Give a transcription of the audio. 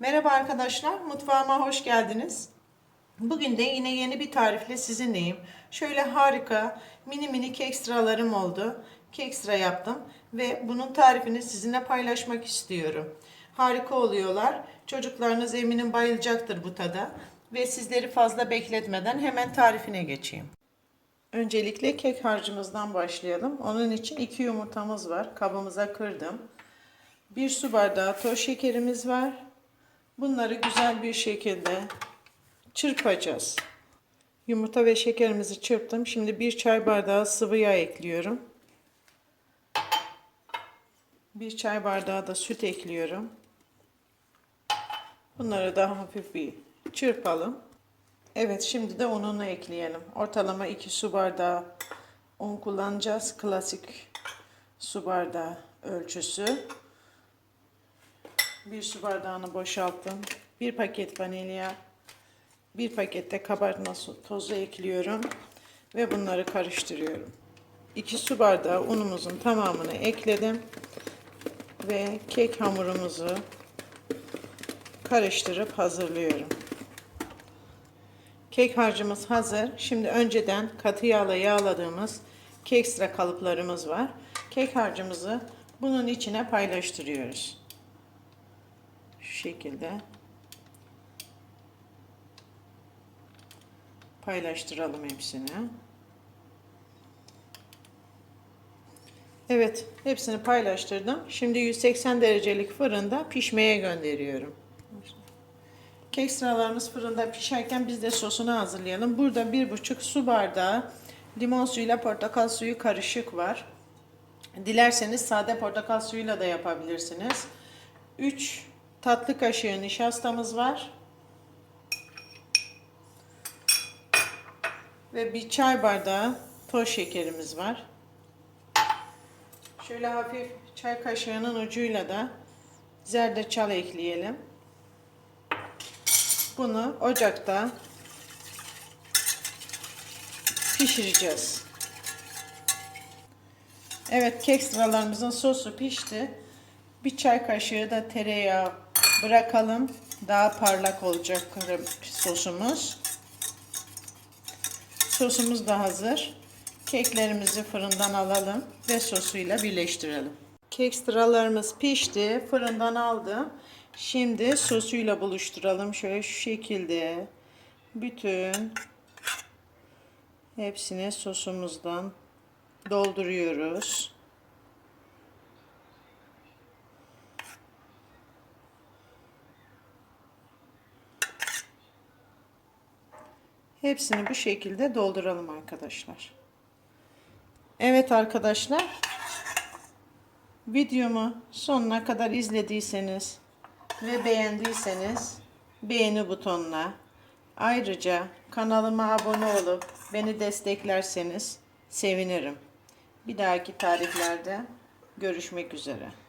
Merhaba arkadaşlar, mutfağıma hoş geldiniz. Bugün de yine yeni bir tarifle sizinleyim. Şöyle harika mini mini kekstralarım oldu. Kekstra yaptım ve bunun tarifini sizinle paylaşmak istiyorum. Harika oluyorlar. Çocuklarınız eminim bayılacaktır bu tada. Ve sizleri fazla bekletmeden hemen tarifine geçeyim. Öncelikle kek harcımızdan başlayalım. Onun için iki yumurtamız var. Kabımıza kırdım. Bir su bardağı toz şekerimiz var. Bunları güzel bir şekilde çırpacağız. Yumurta ve şekerimizi çırptım. Şimdi bir çay bardağı sıvı yağ ekliyorum. Bir çay bardağı da süt ekliyorum. Bunları daha hafif bir çırpalım. Evet şimdi de ununu ekleyelim. Ortalama 2 su bardağı un kullanacağız. Klasik su bardağı ölçüsü. Bir su bardağını boşalttım. Bir paket vanilya. Bir pakette kabartma tozu ekliyorum. Ve bunları karıştırıyorum. 2 su bardağı unumuzun tamamını ekledim. Ve kek hamurumuzu karıştırıp hazırlıyorum. Kek harcımız hazır. Şimdi önceden katı yağla yağladığımız kekstra kalıplarımız var. Kek harcımızı bunun içine paylaştırıyoruz. Şekilde paylaştıralım hepsini. Evet, hepsini paylaştırdım. Şimdi 180 derecelik fırında pişmeye gönderiyorum. Kek sıralarımız fırında pişerken biz de sosunu hazırlayalım. Burada bir buçuk su bardağı limon suyuyla portakal suyu karışık var. Dilerseniz sade portakal suyuyla da yapabilirsiniz. 3 tatlı kaşığı nişastamız var. Ve bir çay bardağı toz şekerimiz var. Şöyle hafif çay kaşığının ucuyla da zerdeçal ekleyelim. Bunu ocakta pişireceğiz. Evet kek sıralarımızın sosu pişti. Bir çay kaşığı da tereyağı bırakalım. Daha parlak olacak sosumuz. Sosumuz da hazır. Keklerimizi fırından alalım ve sosuyla birleştirelim. Kek sıralarımız pişti. Fırından aldım. Şimdi sosuyla buluşturalım. Şöyle şu şekilde bütün hepsini sosumuzdan dolduruyoruz. Hepsini bu şekilde dolduralım arkadaşlar. Evet arkadaşlar. Videomu sonuna kadar izlediyseniz ve beğendiyseniz beğeni butonuna ayrıca kanalıma abone olup beni desteklerseniz sevinirim. Bir dahaki tariflerde görüşmek üzere.